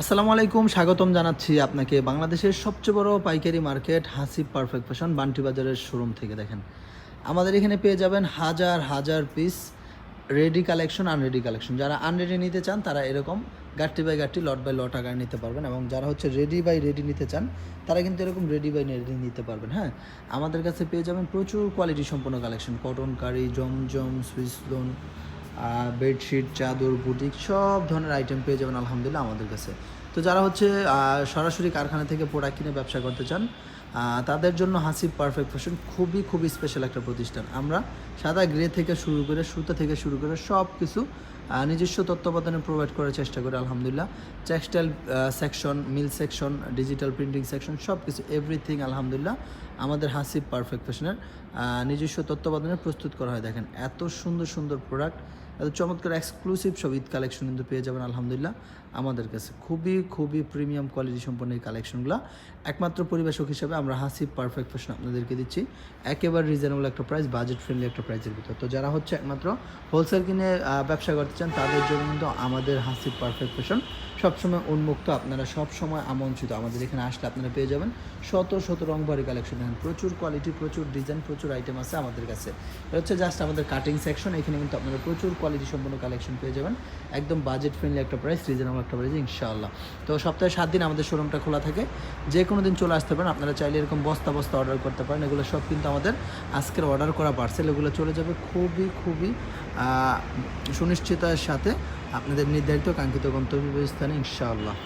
আসসালামু আলাইকুম, স্বাগতম জানাচ্ছি আপনাকে। বাংলাদেশের সবচেয়ে বড় পাইকারি market Hasib perfect fashion Banti বাজারের শোরুম থেকে দেখেন। আমাদের এখানে পেয়ে যাবেন হাজার হাজার piece ready collection unready collection যারা আনরেডি নিতে চান, তারা এরকম গাট্টি বাই গাট্টি লট বাই লট আকার নিতে পারবেন এবং যারা হচ্ছে রেডি বাই রেডি নিতে চান, তারা কিন্তু এরকম রেডি বাই রেডি নিতে পারবেন হ্যাঁ? আমাদের কাছে পেয়ে যাবেন প্রচুর কোয়ালিটি সম্পন্ন কালেকশন কটন কারি জমজম সুইস লোন বেডশিট চাদর, বুটিক, সব ধরনের আইটেম পেয়ে যাবেন আলহামদুলিল্লাহ আমাদের কাছে। তো যারা হচ্ছে সরাসরি কারখানা থেকে প্রোডাক্ট কিনে ব্যবসা করতে চান তাদের জন্য হাসি পারফেক্ট ফ্যাশন খুবই খুবই স্পেশাল একটা প্রতিষ্ঠান। আমরা সাদা গ্রে থেকে শুরু করে, সুতা থেকে শুরু করে সব কিছু নিজস্ব তত্ত্বাবধানে প্রোভাইড করার চেষ্টা করি, আলহামদুলিল্লাহ। Textile section mill section digital printing section সব কিছু এভরিথিং আলহামদুলিল্লাহ, আমাদের হাসিব পারফেক্ট ফ্যাশনের নিজস্ব তত্ত্বাবধানে প্রস্তুত করা হয়। দেখেন, এত সুন্দর সুন্দর প্রোডাক্ট এত চমৎকার এক্সক্লুসিভ সব ঈদ কালেকশন কিন্তু পেয়ে যাবেন, আলহামদুলিল্লাহ, আমাদের কাছে। খুবই খুবই প্রিমিয়াম কোয়ালিটি সম্পন্ন এই কালেকশনগুলো একমাত্র পরিবেশক হিসাবে আমরা হাসিব পারফেক্ট ফ্যাশন আপনাদেরকে দিচ্ছি। একেবারে রিজনেবল একটা প্রাইস বাজেট ফ্রেন্ডলি একটা প্রাইসের ভিতর। তো যারা হচ্ছে একমাত্র হোলসেল কিনে ব্যবসা করতে চান তাদের জন্য কিন্তু আমাদের হাসি পারফেক্ট ফ্যাশন সবসময় উন্মুক্ত, আপনারা সবসময় আমন্ত্রিত। আমাদের এখানে আসলে আপনারা পেয়ে যাবেন শত শত রং বাড়ি কালেকশন দেখেন, প্রচুর কোয়ালিটি প্রচুর ডিজাইন প্রচুর আইটেম আছে আমাদের কাছে। এটা হচ্ছে জাস্ট আমাদের কাটিং সেকশন এখানে কিন্তু আপনারা প্রচুর কোয়ালিটি সম্পন্ন কালেকশন পেয়ে যাবেন। একদম বাজেট ফ্রেন্ডলি একটা প্রাইস রিজনেবল একটা প্রাইস ইনশাআল্লাহ। তো সপ্তাহে সাত দিন আমাদের শোরুমটা খোলা থাকে। যে কোনো দিন চলে আসতে পারেন। আপনারা চাইলে এরকম বস্তা বস্তা অর্ডার করতে পারেন। এগুলো সব কিন্তু আমাদের আজকের অর্ডার করা পার্সেল এগুলো চলে যাবে খুবই খুবই সুনিশ্চিতার সাথে আপনাদের নির্ধারিত কাঙ্ক্ষিত গন্তব্য স্থানে ইনশাআল্লাহ